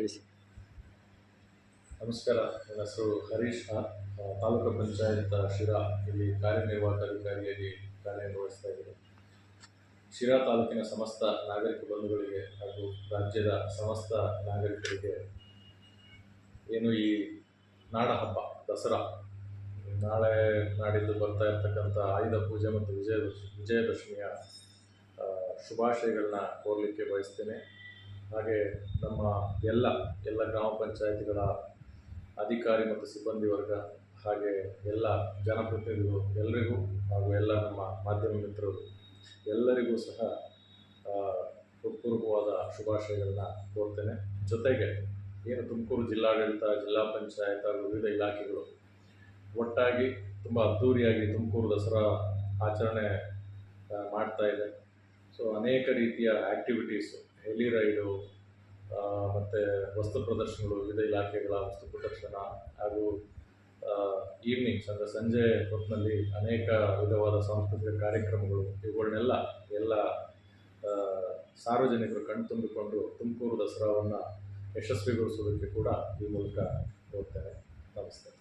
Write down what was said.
ತಿಳಿಸಿ ನಮಸ್ಕಾರ, ನನ್ನ ಹೆಸರು ಹರೀಶ್ ತಾಲೂಕು ಪಂಚಾಯತ್ ಶಿರಾ. ಇಲ್ಲಿ ಕಾರ್ಯನಿರ್ವಾಹಕ ಅಧಿಕಾರಿಯಾಗಿ ಕಾರ್ಯನಿರ್ವಹಿಸ್ತಾ ಇದ್ದೀನಿ. ಶಿರಾ ತಾಲೂಕಿನ ಸಮಸ್ತ ನಾಗರಿಕ ಬಂಧುಗಳಿಗೆ ಹಾಗೂ ರಾಜ್ಯದ ಸಮಸ್ತ ನಾಗರಿಕರಿಗೆ ಏನು ಈ ನಾಡ ಹಬ್ಬ, ದಸರಾ, ನಾಳೆ ನಾಡಿದ್ದು ಬರ್ತಾ ಇರ್ತಕ್ಕಂಥ ಆಯುಧ ಪೂಜೆ ಮತ್ತು ವಿಜಯದ ವಿಜಯದಶಮಿಯ ಶುಭಾಶಯಗಳನ್ನ ಕೋರಲಿಕ್ಕೆ ಬಯಸ್ತೇನೆ. ಹಾಗೆ ನಮ್ಮ ಎಲ್ಲ ಎಲ್ಲ ಗ್ರಾಮ ಪಂಚಾಯತಿಗಳ ಅಧಿಕಾರಿ ಮತ್ತು ಸಿಬ್ಬಂದಿ ವರ್ಗ ಹಾಗೆ ಎಲ್ಲ ಜನಪ್ರತಿನಿಧಿಗಳು ಎಲ್ಲರಿಗೂ ಹಾಗೂ ಎಲ್ಲ ನಮ್ಮ ಮಾಧ್ಯಮ ಮಿತ್ರರು ಎಲ್ಲರಿಗೂ ಸಹ ಹೃತ್ಪೂರ್ವಕವಾದ ಶುಭಾಶಯಗಳನ್ನು ಕೋರ್ತೇನೆ. ಜೊತೆಗೆ ಏನು ತುಮಕೂರು ಜಿಲ್ಲಾಡಳಿತ, ಜಿಲ್ಲಾ ಪಂಚಾಯತ್ ವಿವಿಧ ಇಲಾಖೆಗಳು ಒಟ್ಟಾಗಿ ತುಂಬ ಅದ್ಧೂರಿಯಾಗಿ ತುಮಕೂರು ದಸರಾ ಆಚರಣೆ ಮಾಡ್ತಾ ಇದೆ. ಸೊ ಅನೇಕ ರೀತಿಯ ಆ್ಯಕ್ಟಿವಿಟೀಸು ಹೆಲಿ ರೈಡು ಮತ್ತು ವಸ್ತು ಪ್ರದರ್ಶನಗಳು, ವಿವಿಧ ಇಲಾಖೆಗಳ ವಸ್ತು ಪ್ರದರ್ಶನ ಹಾಗೂ ಈವ್ನಿಂಗ್ಸ್ ಅಂದರೆ ಸಂಜೆ ಹೊತ್ತಿನಲ್ಲಿ ಅನೇಕ ವಿಧವಾದ ಸಾಂಸ್ಕೃತಿಕ ಕಾರ್ಯಕ್ರಮಗಳು, ಇವುಗಳನ್ನೆಲ್ಲ ಎಲ್ಲ ಸಾರ್ವಜನಿಕರು ಕಣ್ತುಂಬಿಕೊಂಡು ತುಮಕೂರು ದಸರಾವನ್ನು ಯಶಸ್ವಿಗೊಳಿಸೋದಕ್ಕೆ ಕೂಡ ಈ ಮೂಲಕ ಹೋಗ್ತೇನೆ. ನಮಸ್ತೆ.